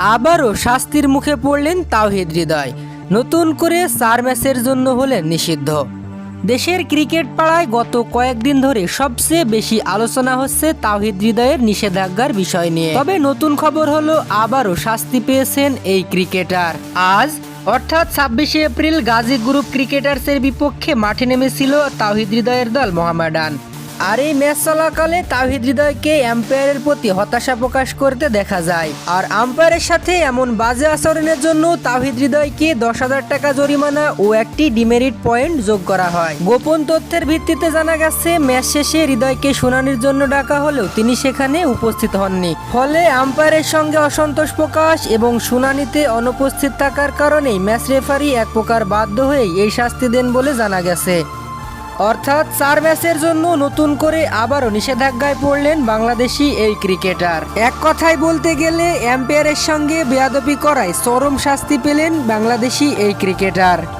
আবারও শাস্তির মুখে পড়লেন তাওহিদ হৃদয়। নতুন করে চার ম্যাচের জন্য হলেন নিষিদ্ধ। দেশের ক্রিকেট পাড়ায় গত কয়েকদিন ধরে সবচেয়ে বেশি আলোচনা হচ্ছে তাওহিদ হৃদয়ের নিষেধাজ্ঞার বিষয় নিয়ে। তবে নতুন খবর হলো, আবারও শাস্তি পেয়েছেন এই ক্রিকেটার। আজ, অর্থাৎ ছাব্বিশে এপ্রিল, গাজী গ্রুপ ক্রিকেটার্সের বিপক্ষে মাঠে নেমেছিল তাওহিদ হৃদয়ের দল মোহামেডান। আর এই ম্যাচ চলাকালে তাওহিদ হৃদয়কে এম্পায়ারের প্রতি হতাশা প্রকাশ করতে দেখা যায়। আর আম্পায়ারের সাথে এমন বাজে আচরণের জন্য তাওহিদ হৃদয়কে দশ হাজার টাকা জরিমানা ও একটি ডিমেরিট পয়েন্ট যোগ করা হয়। গোপন তথ্যের ভিত্তিতে জানা গেছে, ম্যাচ শেষে হৃদয়কে শুনানির জন্য ডাকা হলেও তিনি সেখানে উপস্থিত হননি। ফলে আম্পায়ারের সঙ্গে অসন্তোষ প্রকাশ এবং শুনানিতে অনুপস্থিত থাকার কারণেই ম্যাচ রেফারি এক প্রকার বাধ্য হয়ে এই শাস্তি দেন বলে জানা গেছে। অর্থাৎ চার ম্যাচের জন্য নতুন করে আবারও নিষেধাজ্ঞায় পড়লেন বাংলাদেশি এই ক্রিকেটার। এক কথায় বলতে গেলে, এম্পায়ারের সঙ্গে বেয়াদপি করায় চরম শাস্তি পেলেন বাংলাদেশি এই ক্রিকেটার।